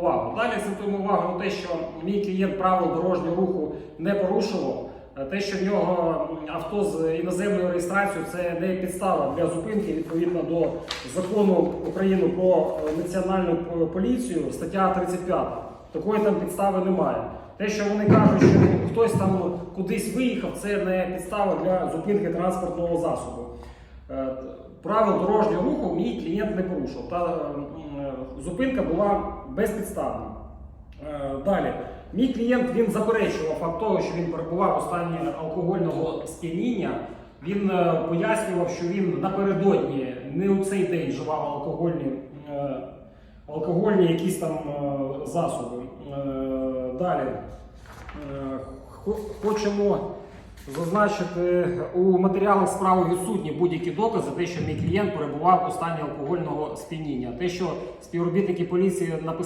увагу. Далі акцентуємо увагу на те, що мій клієнт правил дорожнього руху не порушував. Е, Те, що в нього авто з іноземною реєстрацією, це не підстава для зупинки відповідно до закону України про е, національну поліцію, стаття 35. Такої там підстави немає. Те, що вони кажуть, що хтось там кудись виїхав, це не підстава для зупинки транспортного засобу. Е, Правил дорожнього руху мій клієнт не порушив. Та е, зупинка була безпідставна. Е, Далі. Мій клієнт він заперечував факт того, що він перебував у стані алкогольного сп'яніння. Він е, пояснював, що він напередодні не у цей день вживав алкогольні, е, алкогольні якісь там е, засоби. Е, Далі. Е, Хочемо зазначити у матеріалах справи відсутні будь-які докази, те, що мій клієнт перебував у стані алкогольного сп'яніння. Те, що співробітники поліції написали.